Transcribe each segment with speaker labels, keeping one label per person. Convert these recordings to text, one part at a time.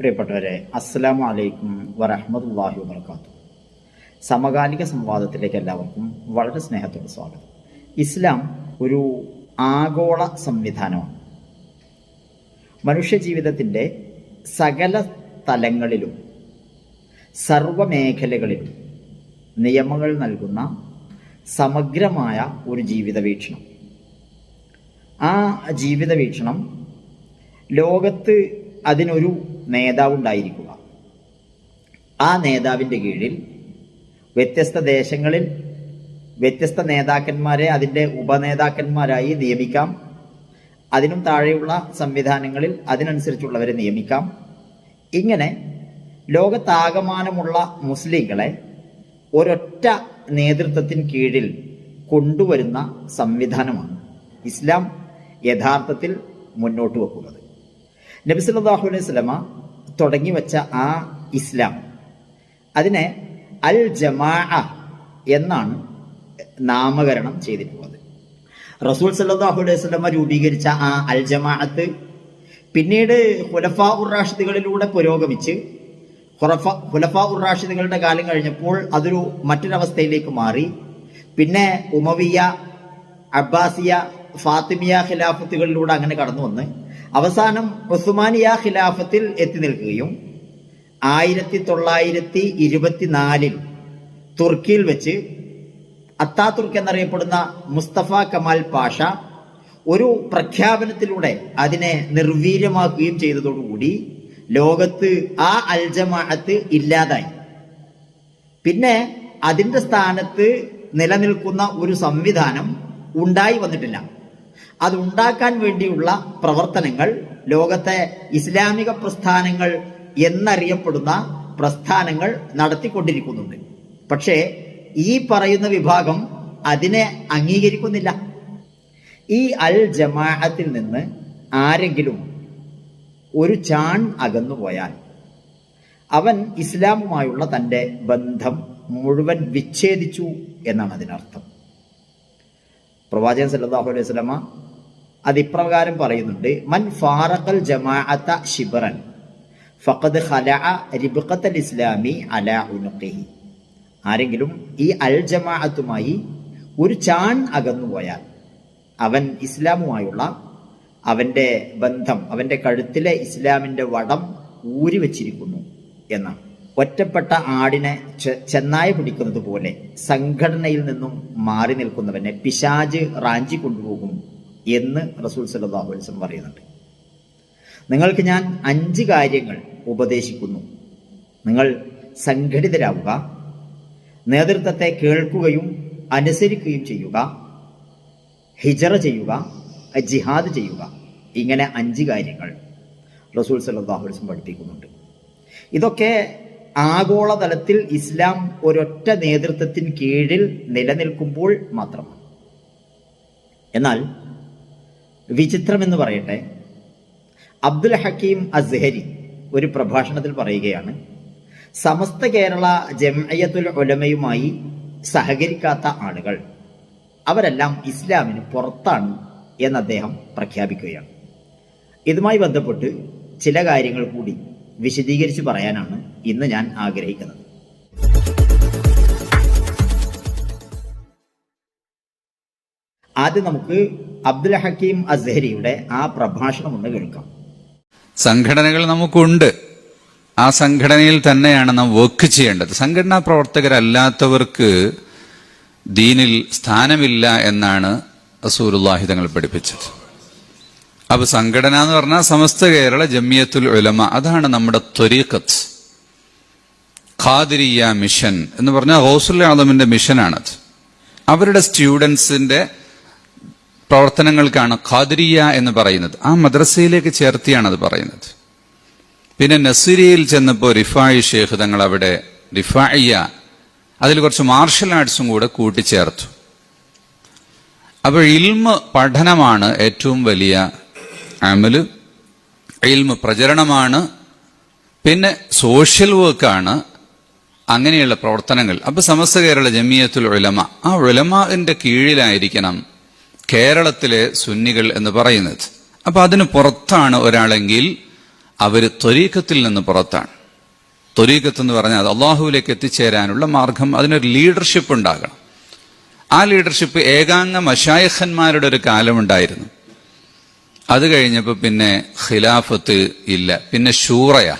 Speaker 1: പ്രിയപ്പെട്ടവരെ അസ്സലാമു അലൈക്കും വറഹമത്തല്ലാഹി വാത്തു സമകാലിക സംവാദത്തിലേക്ക് എല്ലാവർക്കും വളരെ സ്നേഹത്തോടെ സ്വാഗതം. ഇസ്ലാം ഒരു ആഗോള സംവിധാനമാണ്. മനുഷ്യജീവിതത്തിന്റെ സകല തലങ്ങളിലും സർവമേഖലകളിലും നിയമങ്ങൾ നൽകുന്ന സമഗ്രമായ ഒരു ജീവിത വീക്ഷണം ആ ജീവിത വീക്ഷണം ലോകത്ത് അതിനൊരു നേതാവുണ്ടായിരിക്കുക. ആ നേതാവിന്റെ കീഴിൽ വ്യത്യസ്ത ദേശങ്ങളിൽ വ്യത്യസ്ത നേതാക്കന്മാരെ അതിന്റെ ഉപനേതാക്കന്മാരായി നിയമിക്കാം. അതിനും താഴെയുള്ള സംവിധാനങ്ങളിൽ അതിനനുസരിച്ചുള്ളവരെ നിയമിക്കാം. ഇങ്ങനെ ലോകത്താകമാനമുള്ള മുസ്ലിങ്ങളെ ഒരൊറ്റ നേതൃത്വത്തിന് കീഴിൽ കൊണ്ടുവരുന്ന സംവിധാനമാണ് ഇസ്ലാം യഥാർത്ഥത്തിൽ മുന്നോട്ട് വെക്കുന്നത്. നബി സല്ലല്ലാഹു അലൈഹി സ്വലമ തുടങ്ങി വെച്ച ആ ഇസ്ലാം. അതിനെ അൽ ജമാ എന്നാണ് നാമകരണം ചെയ്തിട്ടുള്ളത്. റസൂൽ സല്ലാഹു അലൈഹി സ്വലമ രൂപീകരിച്ച ആ അൽ ജമാഅത്ത് പിന്നീട് ഹുലഫാ ഉറാഷിദുകളിലൂടെ പുരോഗമിച്ച് ഹുറഫ ഹുലഫാ ഉറാഷിദുകളുടെ കാലം കഴിഞ്ഞപ്പോൾ അതൊരു മറ്റൊരവസ്ഥയിലേക്ക് മാറി. പിന്നെ ഉമവിയ അബ്ബാസിയ ഫാത്തിമിയ ഖിലാഫത്തുകളിലൂടെ അങ്ങനെ കടന്നു വന്ന് അവസാനം ഉസ്മാനിയ ഖിലാഫത്തിൽ എത്തി നിൽക്കുകയും ആയിരത്തി തൊള്ളായിരത്തി ഇരുപത്തിനാലിൽ തുർക്കിയിൽ വെച്ച് അത്താതുർക്ക് എന്നറിയപ്പെടുന്ന മുസ്തഫ കമാൽ പാഷ ഒരു പ്രഖ്യാപനത്തിലൂടെ അതിനെ നിർവീര്യമാക്കുകയും ചെയ്തതോടുകൂടി ലോകത്ത് ആ അൽജമാഅത്ത് ഇല്ലാതായി. പിന്നെ അതിന്റെ സ്ഥാനത്ത് നിലനിൽക്കുന്ന ഒരു സംവിധാനം ഉണ്ടായി വന്നിട്ടില്ല. അത് ഉണ്ടാക്കാൻ വേണ്ടിയുള്ള പ്രവർത്തനങ്ങൾ ലോകത്തെ ഇസ്ലാമിക പ്രസ്ഥാനങ്ങൾ എന്നറിയപ്പെടുന്ന പ്രസ്ഥാനങ്ങൾ നടത്തിക്കൊണ്ടിരിക്കുന്നുണ്ട്. പക്ഷേ ഈ പറയുന്ന വിഭാഗം അതിനെ അംഗീകരിക്കുന്നില്ല. ഈ അൽ ജമാഅത്തിൽ നിന്ന് ആരെങ്കിലും ഒരു ചാൺ അകന്നുപോയാൽ അവൻ ഇസ്ലാമുമായുള്ള തന്റെ ബന്ധം മുഴുവൻ വിച്ഛേദിച്ചു എന്നാണ് അതിനർത്ഥം. പ്രവാചകൻ സല്ലാഹു അലൈഹി വസല്ലമ അത് ഇപ്രകാരം പറയുന്നുണ്ട് മൻ ഫാറഖൽ ജമാഅത ശിബ്രൻ ഫഖദ് ഖലഅ റിബ്ഖത്തൽ ഇസ്ലാമി അലാ ഉനുഖിഹി. ആരെങ്കിലും ഈ അൽ ജമാഅത്തുമായി ഒരു ചാൺ അകന്നുപോയാൽ അവൻ ഇസ്ലാമുമായുള്ള അവന്റെ ബന്ധം അവന്റെ കഴുത്തിലെ ഇസ്ലാമിന്റെ വടം ഊരി വച്ചിരിക്കുന്നു എന്നാണ് ഒറ്റപ്പെട്ട ആടിനെ ചെന്നായ പിടിക്കുന്നത് പോലെ സംഘടനയിൽ നിന്നും മാറി നിൽക്കുന്നവനെ പിശാജ് റാഞ്ചി കൊണ്ടുപോകും എന്ന് റസൂൽ സല്ലല്ലാഹു അലൈഹി വസല്ലം പറയുന്നുണ്ട്. നിങ്ങൾക്ക് ഞാൻ അഞ്ച് കാര്യങ്ങൾ ഉപദേശിക്കുന്നു. നിങ്ങൾ സംഘടിതരാവുക നേതൃത്വത്തെ കേൾക്കുകയും അനുസരിക്കുകയും ചെയ്യുക ഹിജറ ചെയ്യുക ജിഹാദ് ചെയ്യുക. ഇങ്ങനെ അഞ്ച് കാര്യങ്ങൾ റസൂൽ വസല്ലം പഠിപ്പിക്കുന്നുണ്ട്. ഇതൊക്കെ ആഗോളതലത്തിൽ ഇസ്ലാം ഒരൊറ്റ നേതൃത്വത്തിന് കീഴിൽ നിലനിൽക്കുമ്പോൾ മാത്രമാണ്. എന്നാൽ വിചിത്രമെന്ന് പറയട്ടെ. അബ്ദുൽ ഹക്കീം അസ്ഹരി ഒരു പ്രഭാഷണത്തിൽ പറയുകയാണ് സമസ്ത കേരള ജംഅയ്യത്തുൽ ഒലമയുമായി സഹകരിക്കാത്ത ആളുകൾ അവരെല്ലാം ഇസ്ലാമിന് പുറത്താണ് എന്ന് അദ്ദേഹം പ്രഖ്യാപിക്കുകയാണ്. ഇതുമായി ബന്ധപ്പെട്ട് ചില കാര്യങ്ങൾ കൂടി വിശദീകരിച്ച് പറയാനാണ് ഇന്ന് ഞാൻ ആഗ്രഹിക്കുന്നത്. ആദ്യം നമുക്ക് അബ്ദുൽ ഹക്കീം അസ്ഹരിയുടെ ആ പ്രഭാഷണം ഒന്ന് കേൾക്കാം.
Speaker 2: സംഘടനകൾ നമുക്കുണ്ട്. ആ സംഘടനയിൽ തന്നെയാണ് നാം വർക്ക് ചെയ്യേണ്ടത്. സംഘടനാ പ്രവർത്തകരല്ലാത്തവർക്ക് ദീനിൽ സ്ഥാനമില്ല എന്നാണ് അസൂറുല്ലാഹി തങ്ങൾ പഠിപ്പിച്ചത്. അപ്പൊ സംഘടന എന്ന് പറഞ്ഞാൽ സമസ്ത കേരള ജമിയത്തുൽ ഉലമ അതാണ് നമ്മുടെ ത്വരീഖത്ത്. ഖാദിരിയ മിഷൻ എന്ന് പറഞ്ഞാൽ ഹൗസുൽ ആദമിന്റെ മിഷനാണത്. അവരുടെ സ്റ്റുഡൻസിന്റെ പ്രവർത്തനങ്ങൾക്കാണ് ഖാദിരിയ എന്ന് പറയുന്നത്. ആ മദ്രസയിലേക്ക് ചേർത്തിയാണ് അത് പറയുന്നത്. പിന്നെ നസീരിയയിൽ ചെന്നപ്പോൾ റിഫായി ഷേഖ് തങ്ങൾ അവിടെ റിഫായിയ അതിൽ കുറച്ച് മാർഷൽ ആർട്സും കൂടെ കൂട്ടിച്ചേർത്തു. അപ്പോൾ ഇൽമ പഠനമാണ് ഏറ്റവും വലിയ അമൽ. ഇൽമ പ്രചരണമാണ്. പിന്നെ സോഷ്യൽ വർക്കാണ് അങ്ങനെയുള്ള പ്രവർത്തനങ്ങൾ. അപ്പൊ സമസ്ത കേരള ജമിയത്തുൽ ഉലമ ആ ഉലമാന്റെ കീഴിലായിരിക്കണം കേരളത്തിലെ സുന്നികൾ എന്ന് പറയുന്നത്. അപ്പൊ അതിന് പുറത്താണ് ഒരാളെങ്കിൽ അവർ ത്വരീക്കത്തിൽ നിന്ന് പുറത്താണ്. ത്വരീക്കത്ത് എന്ന് പറഞ്ഞാൽ അത് അള്ളാഹുവിലേക്ക് എത്തിച്ചേരാനുള്ള മാർഗം അതിനൊരു ലീഡർഷിപ്പ് ഉണ്ടാകണം. ആ ലീഡർഷിപ്പ് ഏകാംഗ മഷായഖന്മാരുടെ ഒരു കാലമുണ്ടായിരുന്നു. അത് കഴിഞ്ഞപ്പോൾ പിന്നെ ഖിലാഫത്ത് ഇല്ല പിന്നെ ഷൂറയാ.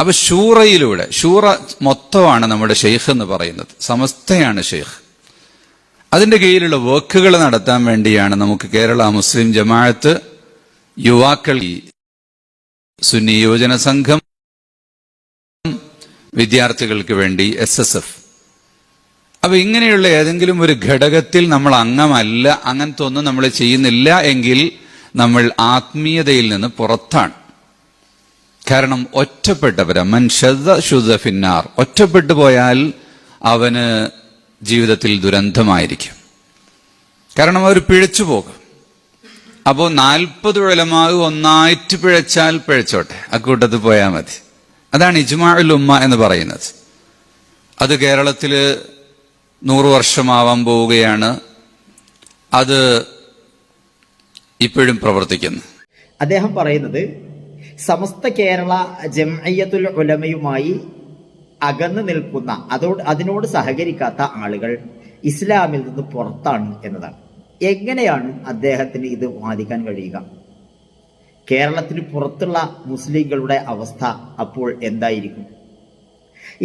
Speaker 2: അപ്പൊ ഷൂറയിലൂടെ ഷൂറ മൊത്തമാണ് നമ്മുടെ ഷെയ്ഖ് എന്ന് പറയുന്നത് സമസ്തയാണ് ഷെയ്ഖ്. അതിന്റെ കീഴിലുള്ള വർക്കുകൾ നടത്താൻ വേണ്ടിയാണ് നമുക്ക് കേരള മുസ്ലിം ജമാഅത്ത് യുവാക്കൾ സുന്നി യുവജന സംഘം വിദ്യാർത്ഥികൾക്ക് വേണ്ടി എസ് എസ് എഫ് അപ്പൊ ഇങ്ങനെയുള്ള ഏതെങ്കിലും ഒരു ഘടകത്തിൽ നമ്മൾ അംഗമല്ല അങ്ങനത്തെ ഒന്നും നമ്മൾ ചെയ്യുന്നില്ല എങ്കിൽ നമ്മൾ ആത്മീയതയിൽ നിന്ന് പുറത്താണ്. കാരണം ഒറ്റപ്പെട്ടവരാ. മൻഷദ ശുദ്ധ ഫിന്നാർ. ഒറ്റപ്പെട്ടു പോയാൽ അവന് ജീവിതത്തിൽ ദുരന്തമായിരിക്കും. കാരണം അവർ പിഴച്ചു പോകും. അപ്പോൾ നാൽപ്പത് ഉഴലമാവ് ഒന്നായിട്ട് പിഴച്ചാൽ പിഴച്ചോട്ടെ. അക്കൂട്ടത്ത് പോയാൽ മതി. അതാണ് ഇജ്മാഉൽ ഉമ്മ എന്ന് പറയുന്നത്. അത് കേരളത്തിൽ നൂറു വർഷമാവാൻ പോവുകയാണ്. അത് ഇപ്പോഴും പ്രവർത്തിക്കുന്നു.
Speaker 1: അദ്ദേഹം പറയുന്നത് സമസ്ത കേരള ജംഅയ്യത്തുൽ ഉലമയുമായി അകന്നു നിൽക്കുന്ന അതോട് അതിനോട് സഹകരിക്കാത്ത ആളുകൾ ഇസ്ലാമിൽ നിന്ന് പുറത്താണ് എന്നതാണ്. എങ്ങനെയാണ് അദ്ദേഹത്തിന് ഇത് വാദിക്കാൻ കഴിയുക? കേരളത്തിന് പുറത്തുള്ള മുസ്ലിങ്ങളുടെ അവസ്ഥ അപ്പോൾ എന്തായിരിക്കും?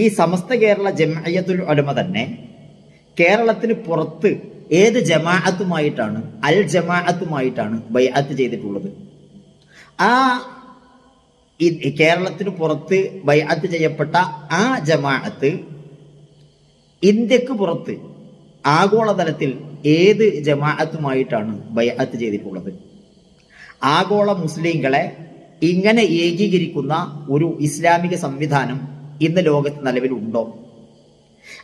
Speaker 1: ഈ സമസ്ത കേരള ജംഅയ്യത്തുൽ ഉലമ തന്നെ കേരളത്തിന് പുറത്ത് ഏത് ജമാഅത്തുമായിട്ടാണ് അൽ ജമാഅത്തുമായിട്ടാണ് ബൈഅത്ത് ചെയ്തിട്ടുള്ളത്? ആ ഈ കേരളത്തിന് പുറത്ത് ബൈഅത്ത് ചെയ്യപ്പെട്ട ആ ജമാഅത്ത് ഇന്ത്യയ്ക്ക് പുറത്ത് ആഗോളതലത്തിൽ ഏത് ജമാഅത്തുമായിട്ടാണ് ബൈഅത്ത് ചെയ്തിട്ടുള്ളത്? ആഗോള മുസ്ലിങ്ങളെ ഇങ്ങനെ ഏകീകരിക്കുന്ന ഒരു ഇസ്ലാമിക സംവിധാനം ഇന്ന് ലോകത്ത് നിലവിലുണ്ടോ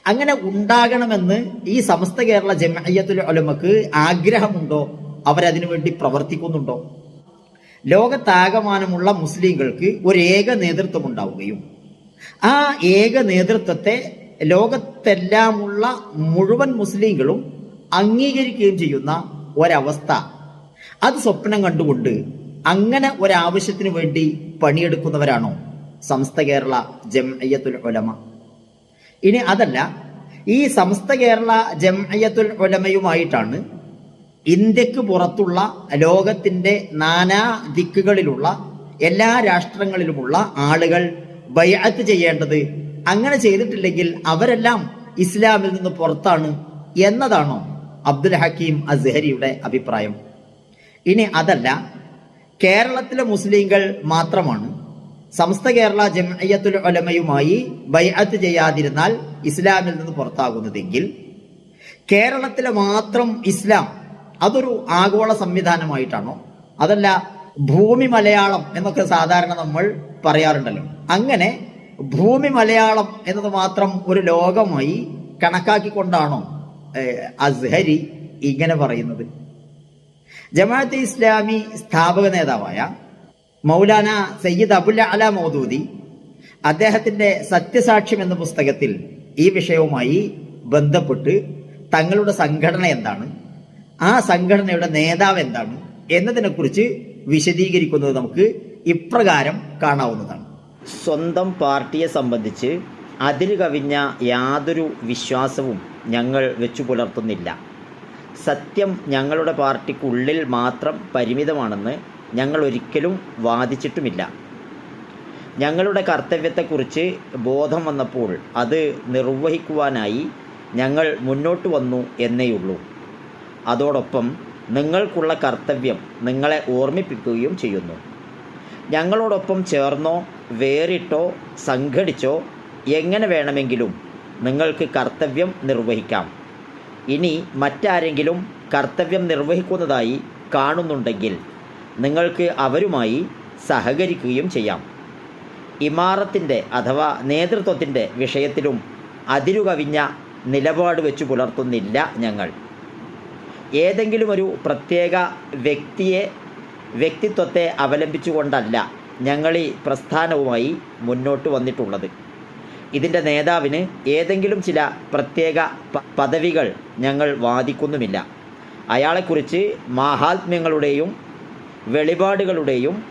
Speaker 1: അങ്ങനെ ഉണ്ടാകണമെന്ന് ഈ സമസ്ത കേരള ജമഅയ്യത്തുൽ ഉലമക്ക് ആഗ്രഹമുണ്ടോ? അവരതിനു വേണ്ടി പ്രവർത്തിക്കുന്നുണ്ടോ? ലോകത്താകമാനമുള്ള മുസ്ലിങ്ങൾക്ക് ഒരു ഏക നേതൃത്വം ഉണ്ടാവുകയും ആ ഏക നേതൃത്വത്തെ ലോകത്തെല്ലാമുള്ള മുഴുവൻ മുസ്ലിങ്ങളും അംഗീകരിക്കുകയും ചെയ്യുന്ന ഒരവസ്ഥ. അത് സ്വപ്നം കണ്ടുകൊണ്ട് അങ്ങനെ ഒരാവശ്യത്തിന് വേണ്ടി പണിയെടുക്കുന്നവരാണോ സമസ്ത കേരള ജംഅയ്യത്തുൽ ഒലമ ഇനി അതല്ല ഈ സമസ്ത കേരള ജംഅയ്യത്തുൽ ഉലമയുമായിട്ടാണ് ഇന്ത്യയ്ക്ക് പുറത്തുള്ള ലോകത്തിന്റെ നാനാ ദിക്കുകളിലുള്ള എല്ലാ രാഷ്ട്രങ്ങളിലുമുള്ള ആളുകൾ ബൈഅത്ത് ചെയ്യേണ്ടത് അങ്ങനെ ചെയ്തിട്ടില്ലെങ്കിൽ അവരെല്ലാം ഇസ്ലാമിൽ നിന്ന് പുറത്താണ് എന്നതാണോ അബ്ദുൽ ഹക്കീം അസ്ഹരിയുടെ അഭിപ്രായം. ഇനി അതല്ല കേരളത്തിലെ മുസ്ലിങ്ങൾ മാത്രമാണ് സമസ്ത കേരള ജമയത്തുൽ ഒലമയുമായി ബൈഅത്ത് ചെയ്യാതിരുന്നാൽ ഇസ്ലാമിൽ നിന്ന് പുറത്താകുന്നതെങ്കിൽ കേരളത്തിലെ മാത്രം ഇസ്ലാം അതൊരു ആഗോള സംവിധാനമായിട്ടാണോ? അതല്ല ഭൂമി മലയാളം എന്നൊക്കെ സാധാരണ നമ്മൾ പറയാറുണ്ടല്ലോ. അങ്ങനെ ഭൂമി മലയാളം എന്നത് മാത്രം ഒരു ലോകമായി കണക്കാക്കിക്കൊണ്ടാണോ അസ്ഹരി ഇങ്ങനെ പറയുന്നത്? ജമാഅത്തെ ഇസ്ലാമി സ്ഥാപക നേതാവായ മൗലാന സയ്യിദ് അബുൽ അല മൗദൂദി അദ്ദേഹത്തിന്റെ സത്യസാക്ഷ്യം എന്ന പുസ്തകത്തിൽ ഈ വിഷയവുമായി ബന്ധപ്പെട്ട് തങ്ങളുടെ സംഘടന എന്താണ്? ആ സംഘടനയുടെ നേതാവ് എന്താണ് എന്നതിനെക്കുറിച്ച് വിശദീകരിക്കുന്നത് നമുക്ക് ഇപ്രകാരം കാണാവുന്നതാണ്. സ്വന്തം പാർട്ടിയെ സംബന്ധിച്ച് അതിൽ കവിഞ്ഞ യാതൊരു വിശ്വാസവും ഞങ്ങൾ വെച്ചു പുലർത്തുന്നില്ല. സത്യം ഞങ്ങളുടെ പാർട്ടിക്കുള്ളിൽ മാത്രം പരിമിതമാണെന്ന് ഞങ്ങൾ ഒരിക്കലും വാദിച്ചിട്ടുമില്ല. ഞങ്ങളുടെ കർത്തവ്യത്തെക്കുറിച്ച് ബോധം വന്നപ്പോൾ അത് നിർവഹിക്കുവാനായി ഞങ്ങൾ മുന്നോട്ട് വന്നു എന്നേയുള്ളൂ. അതോടൊപ്പം നിങ്ങൾക്കുള്ള കർത്തവ്യം നിങ്ങളെ ഓർമ്മിപ്പിക്കുകയും ചെയ്യുന്നു. ഞങ്ങളോടൊപ്പം ചേർന്നോ വേറിട്ടോ സംഘടിച്ചോ എങ്ങനെ വേണമെങ്കിലും നിങ്ങൾക്ക് കർത്തവ്യം നിർവഹിക്കാം. ഇനി മറ്റാരെങ്കിലും കർത്തവ്യം നിർവഹിക്കുന്നതായി കാണുന്നുണ്ടെങ്കിൽ നിങ്ങൾക്ക് അവരുമായി സഹകരിക്കുകയും ചെയ്യാം. ഇമാറത്തിന്റെ അഥവാ നേതൃത്വത്തിന്റെ വിഷയത്തിലും അതിരുകവിഞ്ഞ നിലപാട് വെച്ച് പുലർത്തുന്നില്ല ഞങ്ങൾ. ഏതെങ്കിലും ഒരു പ്രത്യേക വ്യക്തിയെ വ്യക്തിത്വത്തെ അവലംബിച്ചുകൊണ്ടല്ല ഞങ്ങൾ ഈ പ്രസ്ഥാനവുമായി മുന്നോട്ട് വന്നിട്ടുള്ളത്. ഇതിന്റെ നേതാവിന് ഏതെങ്കിലും ചില പ്രത്യേക പദവികൾ ഞങ്ങൾ വാദിക്കുന്നുമില്ല. അയാളെക്കുറിച്ച് മാഹാത്മ്യങ്ങളുടെയും വെളിപാടുകളുടെയും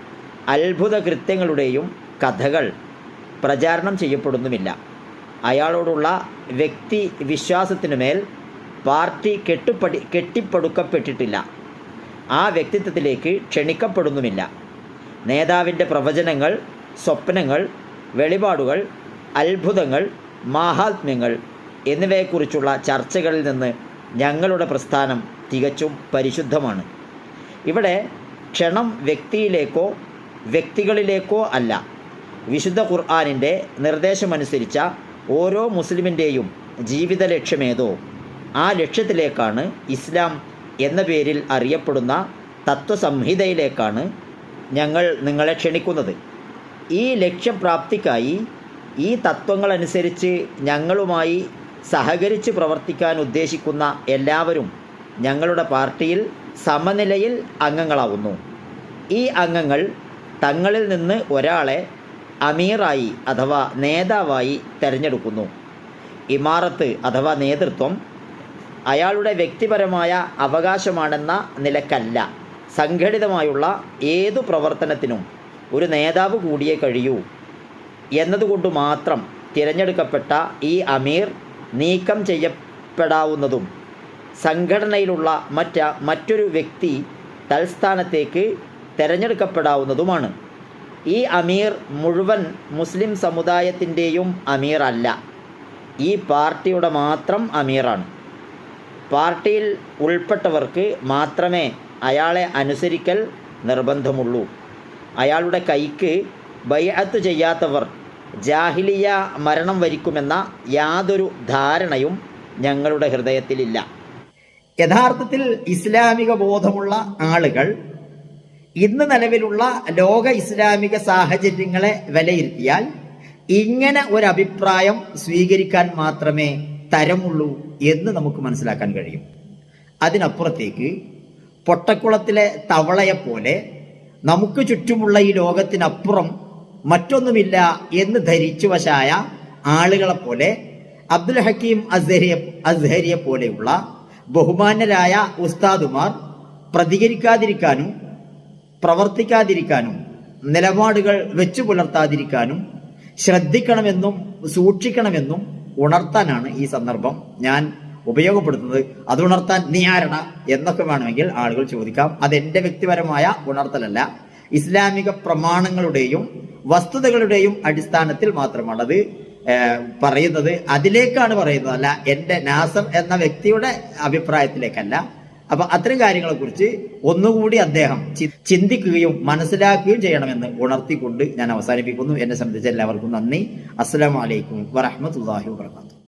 Speaker 1: അത്ഭുത കൃത്യങ്ങളുടെയും കഥകൾ പ്രചാരണം ചെയ്യപ്പെടുന്നുമില്ല. അയാളോടുള്ള വ്യക്തി വിശ്വാസത്തിനുമേൽ പാർട്ടി കെട്ടുപടി കെട്ടിപ്പടുക്കപ്പെട്ടിട്ടില്ല. ആ വ്യക്തിത്വത്തിലേക്ക് ക്ഷണിക്കപ്പെടുന്നുമില്ല. നേതാവിന്റെ പ്രവചനങ്ങൾ സ്വപ്നങ്ങൾ വെളിപാടുകൾ അത്ഭുതങ്ങൾ മാഹാത്മ്യങ്ങൾ എന്നിവയെക്കുറിച്ചുള്ള ചർച്ചകളിൽ നിന്ന് ഞങ്ങളുടെ പ്രസ്ഥാനം തികച്ചും പരിശുദ്ധമാണ്. ഇവിടെ ക്ഷണം വ്യക്തിയിലേക്കോ വ്യക്തികളിലേക്കോ അല്ല. വിശുദ്ധ ഖുർആാനിന്റെ നിർദ്ദേശമനുസരിച്ച ഓരോ മുസ്ലിമിന്റെയും ജീവിത ലക്ഷ്യമേതോ ആ ലക്ഷ്യത്തിലേക്കാണ് ഇസ്ലാം എന്ന പേരിൽ അറിയപ്പെടുന്ന തത്വസംഹിതയിലേക്കാണ് ഞങ്ങൾ നിങ്ങളെ ക്ഷണിക്കുന്നത്. ഈ ലക്ഷ്യപ്രാപ്തിക്കായി ഈ തത്വങ്ങളനുസരിച്ച് ഞങ്ങളുമായി സഹകരിച്ച് പ്രവർത്തിക്കാൻ ഉദ്ദേശിക്കുന്ന എല്ലാവരും ഞങ്ങളുടെ പാർട്ടിയിൽ സമനിലയിൽ അംഗങ്ങളാവുന്നു. ഈ അംഗങ്ങൾ തങ്ങളിൽ നിന്ന് ഒരാളെ അമീറായി അഥവാ നേതാവായി തിരഞ്ഞെടുക്കുന്നു. ഇമാറത്ത് അഥവാ നേതൃത്വം അയാളുടെ വ്യക്തിപരമായ അവകാശമാണെന്ന നിലക്കല്ല. സംഘടിതമായുള്ള ഏതു പ്രവർത്തനത്തിനും ഒരു നേതാവ് കൂടിയേ കഴിയൂ. എന്നതുകൊണ്ട് മാത്രം തിരഞ്ഞെടുക്കപ്പെട്ട ഈ അമീർ നീക്കം ചെയ്യപ്പെടാവുന്നതും സംഘടനയിലുള്ള മറ്റ മറ്റൊരു വ്യക്തി തൽസ്ഥാനത്തേക്ക് തിരഞ്ഞെടുക്കപ്പെടാവുന്നതുമാണ്. ഈ അമീർ മുഴുവൻ മുസ്ലിം സമുദായത്തിന്റെയും അമീറല്ല. ഈ പാർട്ടിയുടെ മാത്രം അമീറാണ്. പാർട്ടിയിൽ ഉൾപ്പെട്ടവർക്ക് മാത്രമേ അയാളെ അനുസരിക്കൽ നിർബന്ധമുള്ളൂ. അയാളുടെ കൈക്ക് ബൈഅത്ത് ചെയ്യാത്തവർ ജാഹിലിയ മരണം വരിക്കുമെന്ന യാതൊരു ധാരണയും ഞങ്ങളുടെ ഹൃദയത്തിലില്ല. യഥാർത്ഥത്തിൽ ഇസ്ലാമിക ബോധമുള്ള ആളുകൾ ഇന്ന് നിലവിലുള്ള ലോക ഇസ്ലാമിക സാഹചര്യങ്ങളെ വിലയിരുത്തിയാൽ ഇങ്ങനെ ഒരു അഭിപ്രായം സ്വീകരിക്കാൻ മാത്രമേ തരമുള്ളൂ എന്ന് നമുക്ക് മനസ്സിലാക്കാൻ കഴിയും. അതിനപ്പുറത്തേക്ക് പൊട്ടക്കുളത്തിലെ തവളയെപ്പോലെ നമുക്ക് ചുറ്റുമുള്ള ഈ ലോകത്തിനപ്പുറം മറ്റൊന്നുമില്ല എന്ന് ധരിച്ചു വശായ ആളുകളെപ്പോലെ അബ്ദുൽ ഹക്കീം അസ്ഹരിയെ അസ്ഹരിയെ പോലെയുള്ള ബഹുമാന്യരായ ഉസ്താദുമാർ പ്രതികരിക്കാതിരിക്കാനും പ്രവർത്തിക്കാതിരിക്കാനും നിലപാടുകൾ വെച്ചു പുലർത്താതിരിക്കാനും ശ്രദ്ധിക്കണമെന്നും സൂക്ഷിക്കണമെന്നും ഉണർത്താനാണ് ഈ സന്ദർഭം ഞാൻ ഉപയോഗപ്പെടുത്തുന്നത്. അത് ഉണർത്താൻ നീ ആരണ എന്നൊക്കെ വേണമെങ്കിൽ ആളുകൾ ചോദിക്കാം. അതെന്റെ വ്യക്തിപരമായ ഉണർത്തലല്ല. ഇസ്ലാമിക പ്രമാണങ്ങളുടെയും വസ്തുതകളുടെയും അടിസ്ഥാനത്തിൽ മാത്രമാണ് അത് പറയുന്നത്. അതിലേക്കാണ് പറയുന്നത് അല്ല എന്റെ നാസർ എന്ന വ്യക്തിയുടെ അഭിപ്രായത്തിലേക്കല്ല. അപ്പൊ അത്തരം കാര്യങ്ങളെ കുറിച്ച് ഒന്നുകൂടി അദ്ദേഹം ചിന്തിക്കുകയും മനസ്സിലാക്കുകയും ചെയ്യണമെന്ന് ഉണർത്തിക്കൊണ്ട് ഞാൻ അവസാനിപ്പിക്കുന്നു. എന്നെ സംബന്ധിച്ച് എല്ലാവർക്കും നന്ദി. അസ്സലാമു അലൈക്കും വറഹ്മത്തുള്ളാഹി വബറകാതുഹു.